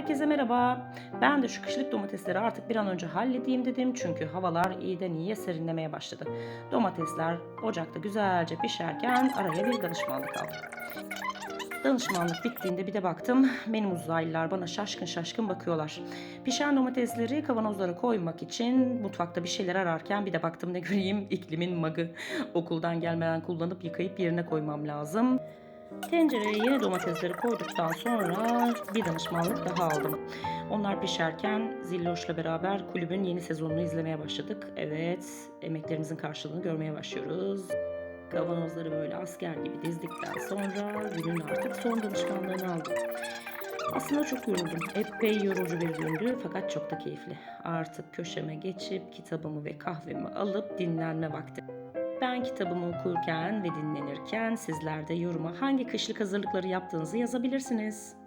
Herkese merhaba. Ben de şu kışlık domatesleri artık bir an önce halledeyim dedim. Çünkü havalar iyiden iyiye serinlemeye başladı. Domatesler ocakta güzelce pişerken araya bir danışmanlık aldım. Danışmanlık bittiğinde bir de baktım benim uzaylılar bana şaşkın şaşkın bakıyorlar. Pişen domatesleri kavanozlara koymak için mutfakta bir şeyler ararken bir de baktım ne göreyim iklimin magı. Okuldan gelmeden kullanıp yıkayıp yerine koymam lazım. Tencereye yeni domatesleri koyduktan sonra bir danışmanlık daha aldım. Onlar pişerken Zilloş'la beraber kulübün yeni sezonunu izlemeye başladık. Evet, emeklerimizin karşılığını görmeye başlıyoruz. Kavanozları böyle asker gibi dizdikten sonra günün artık son danışmanlığını aldım. Aslında çok yoruldum. Epey yorucu bir gündü fakat çok da keyifli. Artık köşeme geçip kitabımı ve kahvemi alıp dinlenme vakti. Ben kitabımı okurken ve dinlenirken sizler de yoruma hangi kışlık hazırlıkları yaptığınızı yazabilirsiniz.